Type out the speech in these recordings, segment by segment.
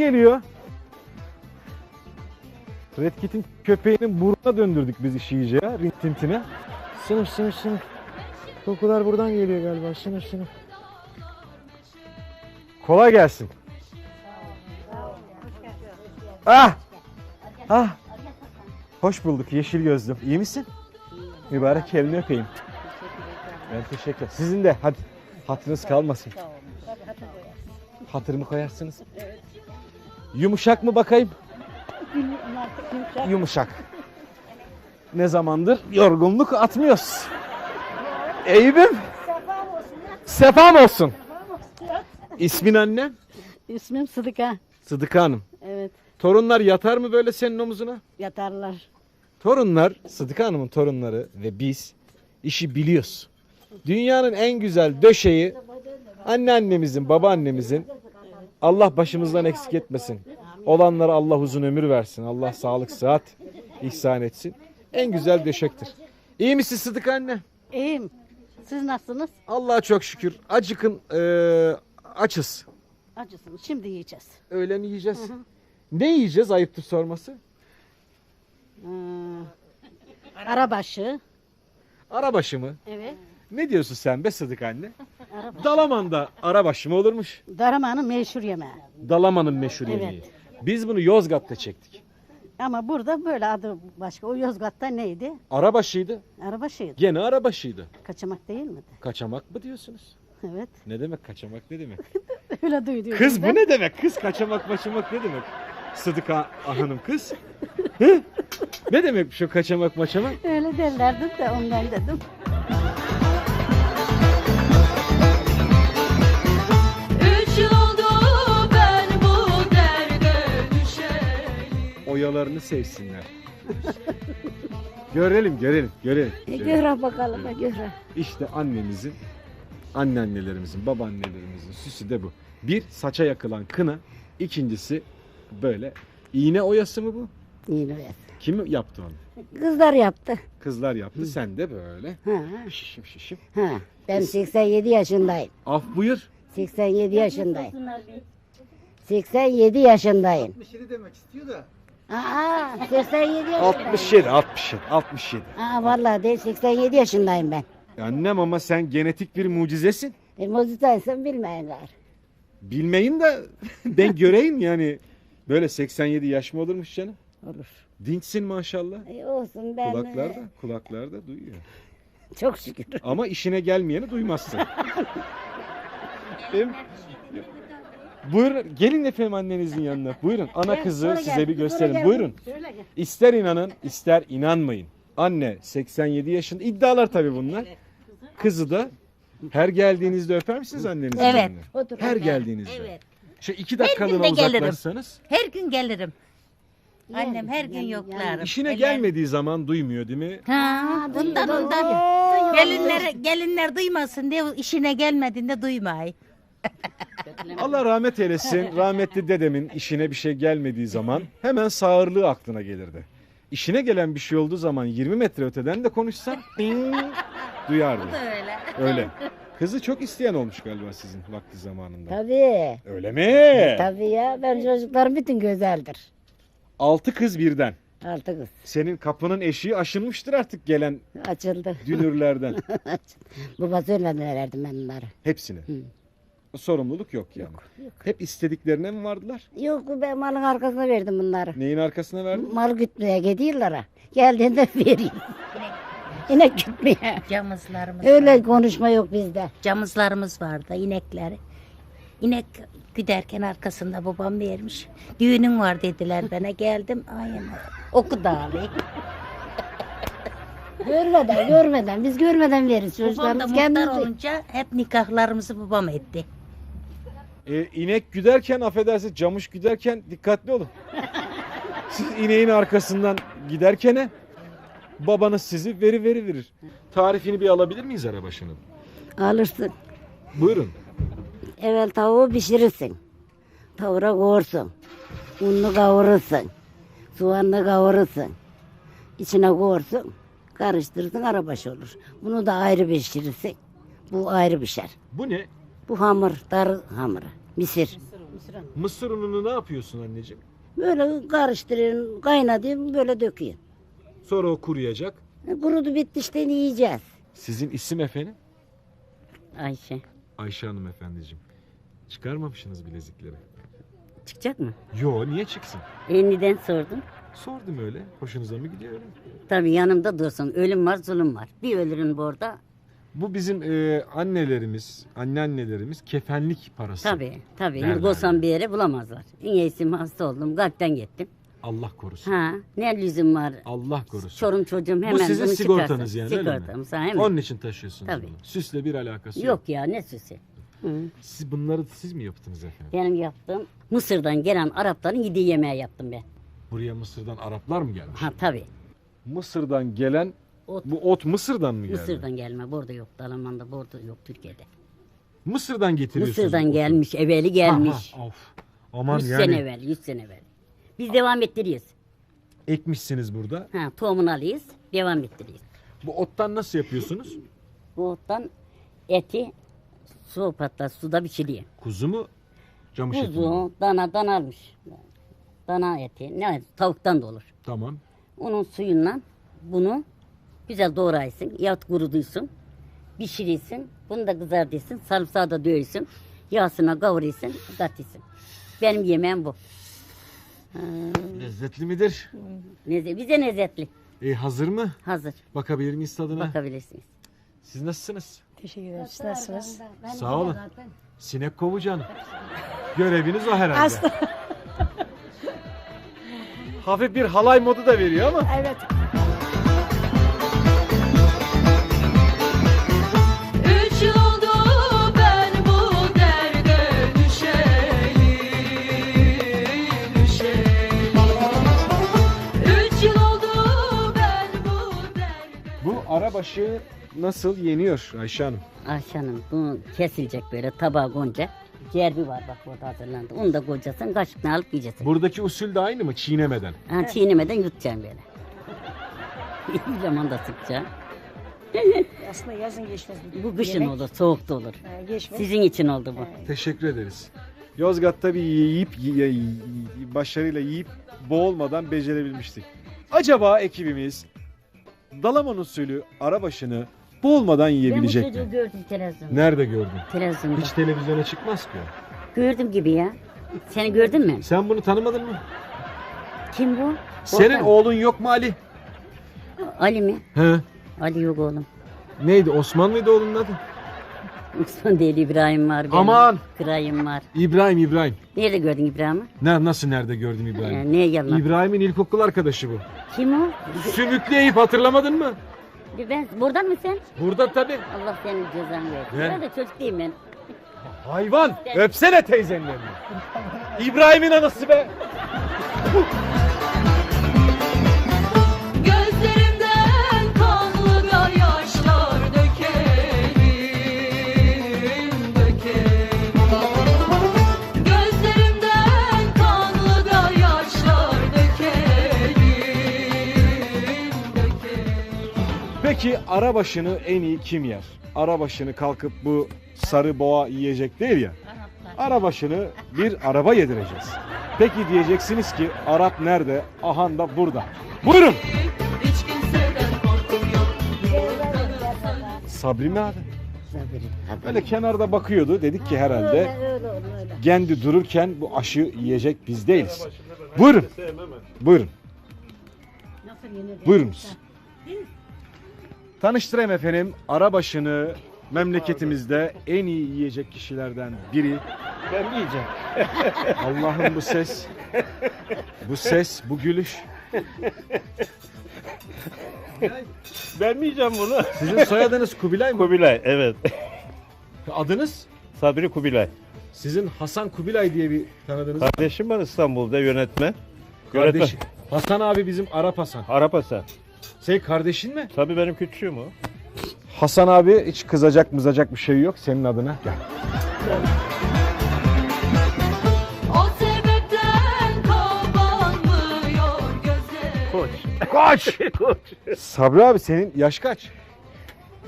geliyor. Red Kit'in köpeğinin burnuna döndürdük biz işi iyice ya. Rintintine. Sınıf sınıf sınıf. Kokular buradan geliyor galiba. Sınıf sınıf. Kolay gelsin. Ah! Ah! Hoş bulduk yeşil gözlüm. İyi misin? Mübarek elini öpeyim. Ben teşekkür ederim. Sizin de hadi. Hatırınız kalmasın. Hatırımı koyarsınız. Yumuşak mı bakayım? Yumuşak. Ne zamandır yorgunluk atmıyoruz. Eyüp'üm. Sefam olsun. İsmin annem? İsmim Sıdıka. Sıdıka Hanım. Evet Torunlar yatar mı böyle senin omuzuna? yatarlar. Torunlar, Sıdıka Hanım'ın torunları ve biz işi biliyoruz. Dünyanın en güzel döşeği anneannemizin, babaannemizin Allah başımızdan eksik etmesin. Olanlara Allah uzun ömür versin. Allah sağlık, sıhhat ihsan etsin. En güzel döşektir. İyi misin Sıdıka anne? İyiyim. Siz nasılsınız? Allah'a çok şükür. Acıkın eee, açız. Acısınız. Şimdi yiyeceğiz. Öğlen yiyeceğiz. Ne yiyeceğiz ayıptır sorması? Ee, arabaşı. Arabaşı mı? Evet. Ne diyorsun sen be Sıdık anne? Dalaman'da arabaşı mı olurmuş? Daramanın meşhur yemeği. Dalaman'ın meşhur Evet. yemeği. Biz bunu Yozgat'ta çektik. Ama burada böyle adı başka. O Yozgat'ta neydi? Arabaşıydı. Arabaşıydı. Gene arabaşıydı. Kaçamak değil miydi? Kaçamak mı diyorsunuz? Evet. Ne demek kaçamak ne demek? Öyle duydum. Kız bu ne demek? Kız kaçamak maçamak ne demek? Sıdıka hanım kız. Hı? ne demek şu kaçamak maçamak? Öyle derlerdi de ondan dedim. Düşeli. Oyalarını sevsinler. görelim görelim görelim. E, göre bakalım e, göre. İşte annemizin, anneannelerimizin, babaannelerimizin süsü de bu. Bir, saça yakılan kına. İkincisi böyle. iğne oyası mı bu? Yine öyle. Kim yaptı onu? Kızlar yaptı. Kızlar yaptı. Sen de böyle. Ha, Şişim şişim. ha. Ben 87 yaşındayım. Af buyur. 87 yaşındayım. 87 yaşındayım. 67 demek istiyor da. Aa, 87 yaşındayım. 67, 67, 67. Aa, vallahi değil 87 yaşındayım ben. Annem ama sen genetik bir mucizesin. E, muzitaysın bilmeyenler. Bilmeyin de ben göreyim yani. Böyle 87 yaş mı olurmuş canım? Olur. Dinçsin maşallah. E, olsun ben Kulaklar e, da, kulaklar da duyuyor. çok şükür. Ama işine gelmeyeni duymazsın. Benim- Buyurun gelin efendim annenizin yanına. Buyurun ana Gel, kızı size gel, bir gösterin. Buyurun. İster inanın ister inanmayın. Anne 87 yaşında iddialar tabii bunlar. Kızı da her geldiğinizde öper misiniz annenizin Evet. yanına? Otur. Her geldiğinizde. Evet. Şu iki dakikalığına de gelirim. uzaklaşsanız. Her gün gelirim. Annem her gün yoklarım. İşine gelmediği zaman duymuyor değil mi? Ha, bundan duyuyor. Gelinler, gelinler duymasın diye işine gelmediğinde duymay. Allah rahmet eylesin. Rahmetli dedemin işine bir şey gelmediği zaman hemen sağırlığı aklına gelirdi. İşine gelen bir şey olduğu zaman 20 metre öteden de konuşsa ding duyardı. Öyle. Öyle. Kızı çok isteyen olmuş galiba sizin vakti zamanında. Tabii. Öyle mi? Tabii ya ben çocuklarım bütün güzeldir. Altı kız birden. Altı kız Senin kapının eşiği aşınmıştır artık gelen açıldı. dünürlerden. Babası ölmeden verdim ben onları. Hepsini. Sorumluluk yok yani. Hep istediklerine mi vardılar? Yok ben malın arkasına verdim bunları. Neyin arkasına verdin? Mal gütmeye gidiyorlar. ha. Geldiğinde vereyim. İnek gütmeye. Camızlarımız Öyle vardı. konuşma yok bizde. Camızlarımız vardı, inekleri. İnek giderken arkasında babam vermiş. Düğünün var dediler bana. Geldim. Aynen. Oku dağlı. Görmeden görmeden biz görmeden veririz Babam da çocuklarımız muhtar kendimiz. olunca hep nikahlarımızı babam etti. E, inek güderken affedersiniz camış güderken dikkatli olun. Siz ineğin arkasından giderkene babanız sizi veri veri verir. Tarifini bir alabilir miyiz arabaşının? Alırsın. Buyurun. Evvel tavuğu pişirirsin. Tavuğa koyursun. Unlu kavurursun. Soğanlı kavurursun. İçine koyursun. Karıştırırsın arabaşı olur. Bunu da ayrı pişirirsin. Bu ayrı pişer. Bu ne? Bu hamur, dar hamuru. Misir. Mısır ununu ne yapıyorsun anneciğim? Böyle karıştırın, kaynatayım, böyle döküyor. Sonra o kuruyacak. Kurudu bitti işte yiyeceğiz. Sizin isim efendim? Ayşe. Ayşe Hanım efendiciğim. Çıkarmamışsınız bilezikleri. Çıkacak mı? Yo niye çıksın? Enliden sordum. Sordum öyle. Hoşunuza mı gidiyor öyle? Tabii yanımda dursun. Ölüm var, zulüm var. Bir ölürün burada. Bu bizim e, annelerimiz, anneannelerimiz kefenlik parası. Tabii, tabii. Nerede? Yurgosam bir yere bulamazlar. İngilizcim hasta oldum. Kalpten gittim. Allah korusun. Ha, ne lüzum var? Allah korusun. Çorum çocuğum hemen Bu sizin bunu sigortanız çıkarsın. yani öyle mi? Sigortamız hemen. Onun için taşıyorsunuz Tabii. bunu. Süsle bir alakası yok. Yok ya ne süsü. Hı. Siz bunları siz mi yaptınız efendim? Benim yaptığım Mısır'dan gelen Arapların yediği yemeği yaptım ben. Buraya Mısır'dan Araplar mı gelmiş? Ha tabii. Mısır'dan gelen Ot. bu ot Mısır'dan mı geldi? Mısır'dan gelme. Burada yok. Almanya'da burada yok Türkiye'de. Mısır'dan getiriyorsunuz. Mısır'dan otu. gelmiş. Evveli gelmiş. Ha, ha, of. Aman 100 yani sene evvel. 100 sene evvel. Biz devam ettiriyoruz. ekmişsiniz burada. Ha, tohumunu alıyoruz. Devam ettiriyoruz. Bu ottan nasıl yapıyorsunuz? Bu ottan eti su patlar. Suda pişiriyor. Kuzu mu? Camış eti mi? Kuzu, dana, dana almış. Dana eti. Ne tavuktan da olur. Tamam. Onun suyundan bunu güzel doğraysın. Yahut kuruduysun. Pişirirsin. Bunu da kızartırsın. Sarımsağı da dövüyorsun. Yağsına kavuruyorsun. Katıyorsun. Benim yemeğim bu. Lezzetli midir? Neze, bize lezzetli. E, hazır mı? Hazır. Bakabilir miyiz tadına? Bakabilirsiniz. Siz nasılsınız? Teşekkür ederiz. Nasılsınız? Sağ olun. Sinek kovucan. Göreviniz o herhalde. Hafif bir halay modu da veriyor ama. Evet. Bu arabaşı nasıl yeniyor Ayşe Hanım? Ayşe Hanım bunu kesilecek böyle tabağa konacak. Cerbi var bak burada hazırlandı. Onu da koyacaksın. Kaşıkla alıp yiyeceksin. Buradaki usul de aynı mı? Çiğnemeden. Ha, çiğnemeden yutacaksın böyle. Bir zaman da sıkacaksın. Aslında yazın geçmez. Bu kışın Yemek, olur, soğukta olur. e, geçmez. Sizin için oldu bu. Teşekkür ederiz. Yozgat'ta bir yiyip y- y- başarıyla yiyip boğulmadan becerebilmiştik. Acaba ekibimiz Dalaman usulü arabaşını boğulmadan Ben bu yiyebilecek çocuğu mi? gördüm televizyonda. Nerede gördün? Televizyonda. Hiç televizyona çıkmaz ki o. Gördüm gibi ya. Seni gördün mü? Sen bunu tanımadın mı? Kim bu? Senin Volkan. oğlun yok mu Ali? Ali mi? He. Ali yok oğlum. Neydi? Osman mıydı oğlunun adı? Osman değil İbrahim var. Benim. Aman! İbrahim var. İbrahim İbrahim. Nerede gördün İbrahim'i? Ne, nasıl nerede gördüm İbrahim? Ee, neye yalan? İbrahim'in ilkokul arkadaşı bu. Kim o? Sümüklü Eyüp hatırlamadın mı? Ben, buradan mı sen? Burada tabii. Allah senin cezanı versin. Ne? Ben de çocuk değilim ben. Hayvan! Öpsene teyzenin elini. İbrahim'in anası be! Peki arabaşını en iyi kim yer? Arabaşını kalkıp bu sarı boğa yiyecek değil ya. Arabaşını bir araba yedireceğiz. Peki diyeceksiniz ki Arap nerede? Ahan da burada. Buyurun. Sabri mi abi? Sabri. Böyle kenarda bakıyordu. Dedik ki herhalde kendi dururken bu aşı yiyecek biz değiliz. Buyurun. Buyurun. Buyurunuz. Tanıştırayım efendim. Arabaşını memleketimizde en iyi yiyecek kişilerden biri. Ben yiyeceğim. Allah'ım bu ses. Bu ses, bu gülüş. Ben mi yiyeceğim bunu? Sizin soyadınız Kubilay mı? Kubilay evet. Adınız? Sabri Kubilay. Sizin Hasan Kubilay diye bir tanıdığınız Kardeşim var İstanbul'da yönetmen. Yönetmen. kardeş. Hasan abi bizim Arap Hasan. Arap Hasan. Senin kardeşin mi? Tabii benim küçüğüm o. Hasan abi hiç kızacak mızacak bir şey yok senin adına. Gel. Koç. Koç! Koç. Sabri abi senin yaş kaç?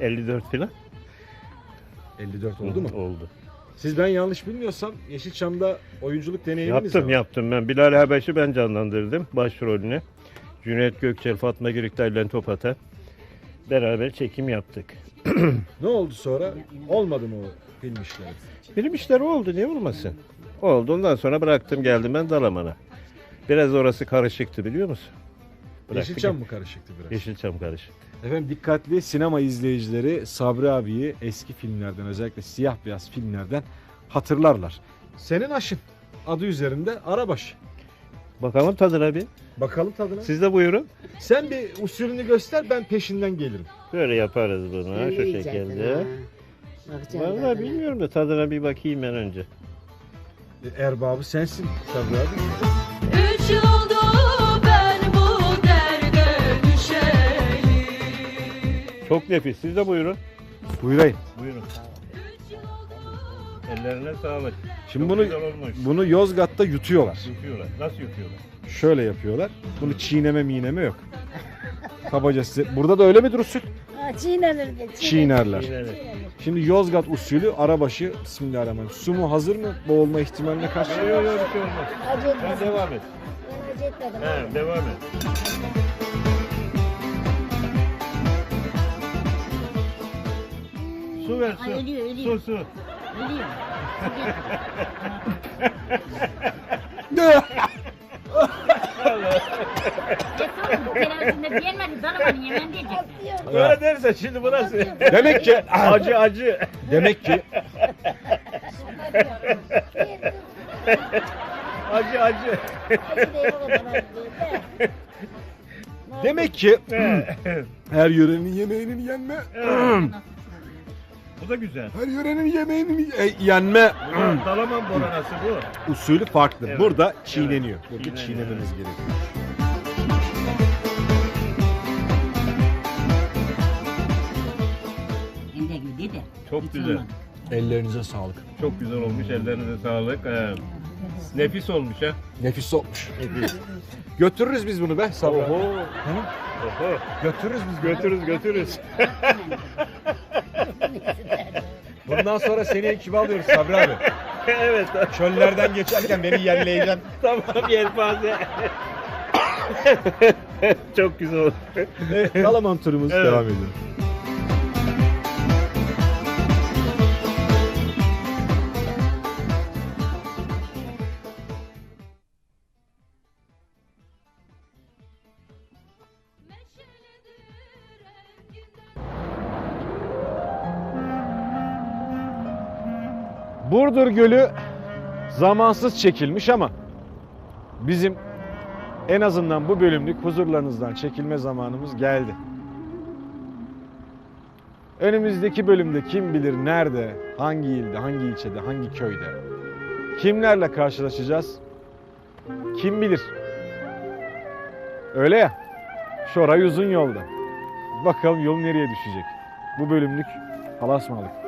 54 falan. 54 oldu mu? Oldu. Siz ben yanlış bilmiyorsam Yeşilçam'da oyunculuk deneyiminiz Yaptım var. yaptım ben. Bilal Habeş'i ben canlandırdım başrolünü. Cüneyt Gökçel, Fatma Girik, Taylan Topat'a beraber çekim yaptık. Ne oldu sonra? Olmadı mı o film işleri? Film işleri oldu niye olmasın? Oldu ondan sonra bıraktım geldim ben Dalaman'a. Biraz orası karışıktı biliyor musun? Bıraktık. Yeşilçam mı karışıktı biraz? Yeşilçam karışık. Efendim dikkatli sinema izleyicileri Sabri abiyi eski filmlerden özellikle siyah beyaz filmlerden hatırlarlar. Senin aşın adı üzerinde Arabaş. Bakalım tadına bir. Bakalım tadına. Siz de buyurun. Sen bir usulünü göster ben peşinden gelirim. Böyle yaparız bunu şu Yiyeceksin şekilde. ha. Vallahi tadına. bilmiyorum da tadına bir bakayım ben önce. E, erbabı sensin Sabri abi. Üç yıl oldu ben bu derde düşeli Çok nefis. Siz de buyurun. Buyurayım. Buyurun. Ellerine sağlık. Şimdi Çok bunu güzel olmuş. bunu Yozgat'ta yutuyorlar. Yutuyorlar. Nasıl yutuyorlar? Şöyle yapıyorlar. Bunu çiğneme miğneme yok. Kabaca size. Burada da öyle midir usul? Ha, Çiğnenir de. Çiğnerler. Çiğnenir. Şimdi Yozgat usulü arabaşı Bismillahirrahmanirrahim. Su mu hazır mı? Boğulma ihtimaline karşı. Yok yok yok bir şey olmaz. Acı Sen etmesin. devam et. Ben acı etmedim. He, devam et. Su ver su. Ay, ölüyor, ölüyor. Su su. Ölüyor. Bu terazinde beğenmedi dalamanın yemen diyecek. Derse şimdi burası. Demek ki acı acı. demek ki Acı acı. Demek ki her yörenin yemeğinin yenme Bu da güzel. her yörenin yemeğinin e, yenme Dalaman boranası bu. usulü farklı. Evet. Burada çiğneniyor. Burada Çiğneniyor. çiğnememiz gerekiyor. Hem de güldü de. Çok Hiç güzel. olmadı. Ellerinize sağlık. Çok güzel olmuş. Ellerinize sağlık. He. Nefis olmuş ha. Nefis olmuş. Nefis. Götürürüz biz bunu be Sabri. abi. Oho. Oho. Götürürüz biz. bunu. Götürürüz götürürüz. Bundan sonra seni ekibe alıyoruz Sabri abi. evet. Çöllerden geçerken beni yerleyeceksin. Tamam yelpaze. Çok güzel oldu. Kalaman turumuz Evet. devam ediyor. Burdur Gölü zamansız çekilmiş ama bizim en azından bu bölümlük huzurlarınızdan çekilme zamanımız geldi. Önümüzdeki bölümde kim bilir nerede, hangi ilde, hangi ilçede, hangi köyde, kimlerle karşılaşacağız? Kim bilir? Öyle ya, şoray uzun yolda. Bakalım yol nereye düşecek? Bu bölümlük halasmalık.